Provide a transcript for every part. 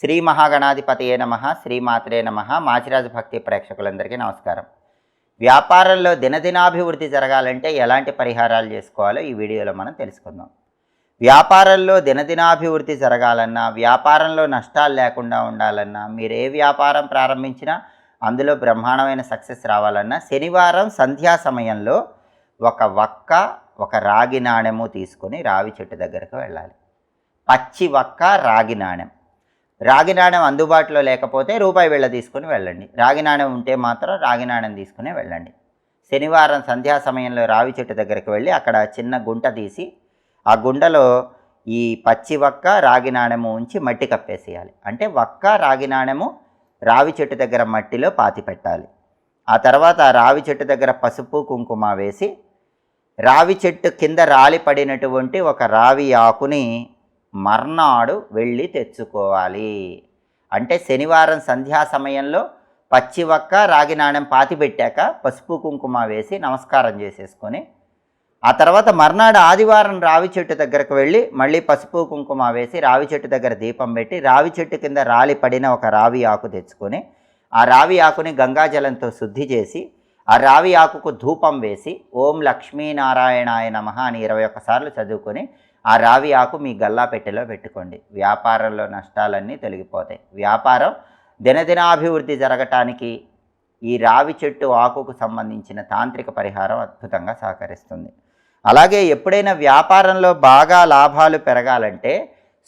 శ్రీ మహాగణాధిపతియే నమ శ్రీమాత్రే నమ మాచిరాజు భక్తి ప్రేక్షకులందరికీ నమస్కారం. వ్యాపారంలో దినదినాభివృద్ధి జరగాలంటే ఎలాంటి పరిహారాలు చేసుకోవాలో ఈ వీడియోలో మనం తెలుసుకుందాం. వ్యాపారంలో దినదినాభివృద్ధి జరగాలన్నా వ్యాపారంలో నష్టాలు లేకుండా ఉండాలన్నా మీరు ఏ వ్యాపారం ప్రారంభించినా అందులో బ్రహ్మాండమైన సక్సెస్ రావాలన్నా శనివారం సంధ్యా సమయంలో ఒక వక్క ఒక రాగి నాణెము తీసుకొని రావి చెట్టు దగ్గరకు వెళ్ళాలి. పచ్చి వక్క రాగి నాణెం. రాగి నాణెం అందుబాటులో లేకపోతే రూపాయి వెళ్ళ తీసుకుని వెళ్ళండి. రాగి నాణెం ఉంటే మాత్రం రాగి నాణెం తీసుకుని వెళ్ళండి. శనివారం సంధ్యా సమయంలో రావి చెట్టు దగ్గరికి వెళ్ళి అక్కడ చిన్న గుంట తీసి ఆ గుండలో ఈ పచ్చి వక్క రాగి నాణెము ఉంచి మట్టి కప్పేసేయాలి. అంటే వక్క రాగి నాణెము రావి చెట్టు దగ్గర మట్టిలో పాతి పెట్టాలి. ఆ తర్వాత రావి చెట్టు దగ్గర పసుపు కుంకుమ వేసి రావి చెట్టు కింద రాలి పడినటువంటి ఒక రావి ఆకుని మర్నాడు వెళ్ళి తెచ్చుకోవాలి. అంటే శనివారం సంధ్యా సమయంలో పచ్చివక్క రాగి నాణ్యం పాతి పెట్టాక పసుపు కుంకుమ వేసి నమస్కారం చేసేసుకొని ఆ తర్వాత మర్నాడు ఆదివారం రావి చెట్టు దగ్గరకు వెళ్ళి మళ్ళీ పసుపు కుంకుమ వేసి రావి చెట్టు దగ్గర దీపం పెట్టి రావి చెట్టు కింద రాలి పడిన ఒక రావి ఆకు తెచ్చుకొని ఆ రావి ఆకుని గంగాజలంతో శుద్ధి చేసి ఆ రావి ఆకుకు ధూపం వేసి ఓం లక్ష్మీనారాయణాయ నమ అని ఇరవై ఒక్కసార్లు చదువుకొని ఆ రావి ఆకు మీ గల్లా పెట్టెలో పెట్టుకోండి. వ్యాపారంలో నష్టాలన్నీ తొలగిపోతాయి. వ్యాపారం దినదినాభివృద్ధి జరగటానికి ఈ రావి చెట్టు ఆకుకు సంబంధించిన తాంత్రిక పరిహారం అద్భుతంగా సహకరిస్తుంది. అలాగే ఎప్పుడైనా వ్యాపారంలో బాగా లాభాలు పెరగాలంటే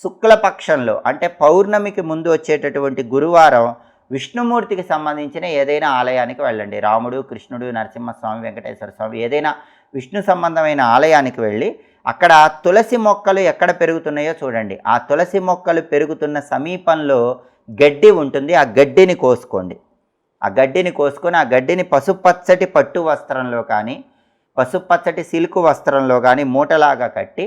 శుక్లపక్షంలో అంటే పౌర్ణమికి ముందు వచ్చేటటువంటి గురువారం విష్ణుమూర్తికి సంబంధించిన ఏదైనా ఆలయానికి వెళ్ళండి. రాముడు కృష్ణుడు నరసింహస్వామి వెంకటేశ్వర స్వామి ఏదైనా విష్ణు సంబంధమైన ఆలయానికి వెళ్ళి అక్కడ తులసి మొక్కలు ఎక్కడ పెరుగుతున్నాయో చూడండి. ఆ తులసి మొక్కలు పెరుగుతున్న సమీపంలో గడ్డి ఉంటుంది. ఆ గడ్డిని కోసుకోండి. ఆ గడ్డిని కోసుకొని ఆ గడ్డిని పసుపచ్చటి పట్టు వస్త్రంలో కానీ పసుపచ్చటి సిల్క్ వస్త్రంలో కానీ మూటలాగా కట్టి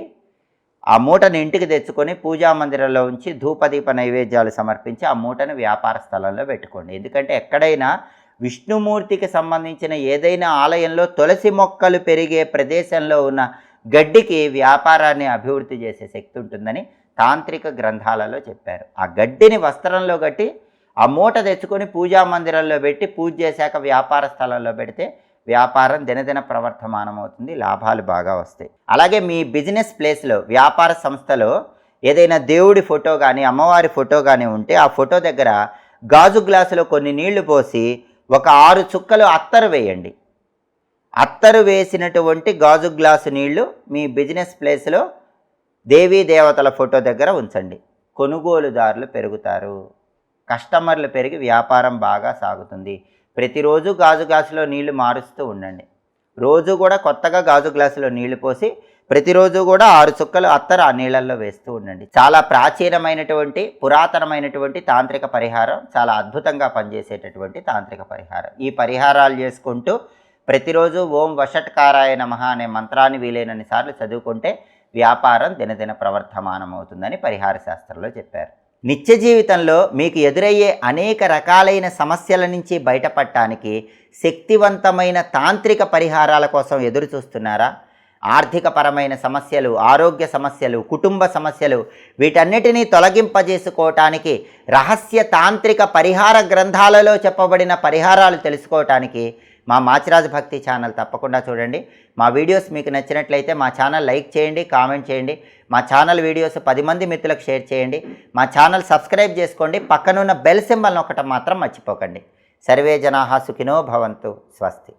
ఆ మూటను ఇంటికి తెచ్చుకొని పూజా మందిరంలో ఉంచి ధూపదీప నైవేద్యాలు సమర్పించి ఆ మూటను వ్యాపార స్థలంలో పెట్టుకోండి. ఎందుకంటే ఎక్కడైనా విష్ణుమూర్తికి సంబంధించిన ఏదైనా ఆలయంలో తులసి మొక్కలు పెరిగే ప్రదేశంలో ఉన్న గడ్డికి వ్యాపారాన్ని అభివృద్ధి చేసే శక్తి ఉంటుందని తాంత్రిక గ్రంథాలలో చెప్పారు. ఆ గడ్డిని వస్త్రంలో కట్టి ఆ మూట తెచ్చుకొని పూజా మందిరంలో పెట్టి పూజ చేశాక వ్యాపార స్థలంలో పెడితే వ్యాపారం దినదిన ప్రవర్తమానం అవుతుంది లాభాలు బాగా వస్తాయి. అలాగే మీ బిజినెస్ ప్లేస్లో వ్యాపార సంస్థలో ఏదైనా దేవుడి ఫోటో కానీ అమ్మవారి ఫోటో కానీ ఉంటే ఆ ఫోటో దగ్గర గాజు గ్లాసులో కొన్ని నీళ్ళు పోసి ఒక ఆరు చుక్కలు అత్తరు వేయండి. అత్తరు వేసినటువంటి గాజు గ్లాసు నీళ్ళు మీ బిజినెస్ ప్లేస్లో దేవీ దేవతల ఫోటో దగ్గర ఉంచండి. కొనుగోలుదారులు పెరుగుతారు. కస్టమర్లు పెరిగి వ్యాపారం బాగా సాగుతుంది. ప్రతిరోజు గాజు గ్లాసులో నీళ్ళు మారుస్తూ ఉండండి. రోజు కూడా కొత్తగా గాజు గ్లాసులో నీళ్ళు పోసి ప్రతిరోజు కూడా ఆరు చుక్కలు అత్తరు ఆ నీళ్ళల్లో వేస్తూ ఉండండి. చాలా ప్రాచీనమైనటువంటి పురాతనమైనటువంటి తాంత్రిక పరిహారం చాలా అద్భుతంగా పనిచేసేటటువంటి తాంత్రిక పరిహారం. ఈ పరిహారాలు చేసుకుంటూ ప్రతిరోజు ఓం వషట్కారాయ నమ అనే మంత్రాన్ని వీలైనన్ని సార్లు చదువుకుంటే వ్యాపారం దినదిన ప్రవర్ధమానమవుతుందని పరిహార శాస్త్రంలో చెప్పారు. నిత్య జీవితంలో మీకు ఎదురయ్యే అనేక రకాలైన సమస్యల నుంచి బయటపడటానికి శక్తివంతమైన తాంత్రిక పరిహారాల కోసం ఎదురు చూస్తున్నారా ఆర్థికపరమైన సమస్యలు ఆరోగ్య సమస్యలు కుటుంబ సమస్యలు వీటన్నిటినీ తొలగింపజేసుకోవటానికి రహస్య తాంత్రిక పరిహార గ్రంథాలలో చెప్పబడిన పరిహారాలు తెలుసుకోవటానికి మా మాచిరాజు భక్తి ఛానల్ తప్పకుండా చూడండి. మా వీడియోస్ మీకు నచ్చినట్లయితే మా ఛానల్ లైక్ చేయండి కామెంట్ చేయండి. మా ఛానల్ వీడియోస్ పది మంది మిత్రులకు షేర్ చేయండి. మా ఛానల్ సబ్స్క్రైబ్ చేసుకోండి. పక్కనున్న బెల్ సింబల్ ఒకటి మాత్రం మర్చిపోకండి. సర్వే జనాహా సుఖినో భవంతు. స్వస్తి.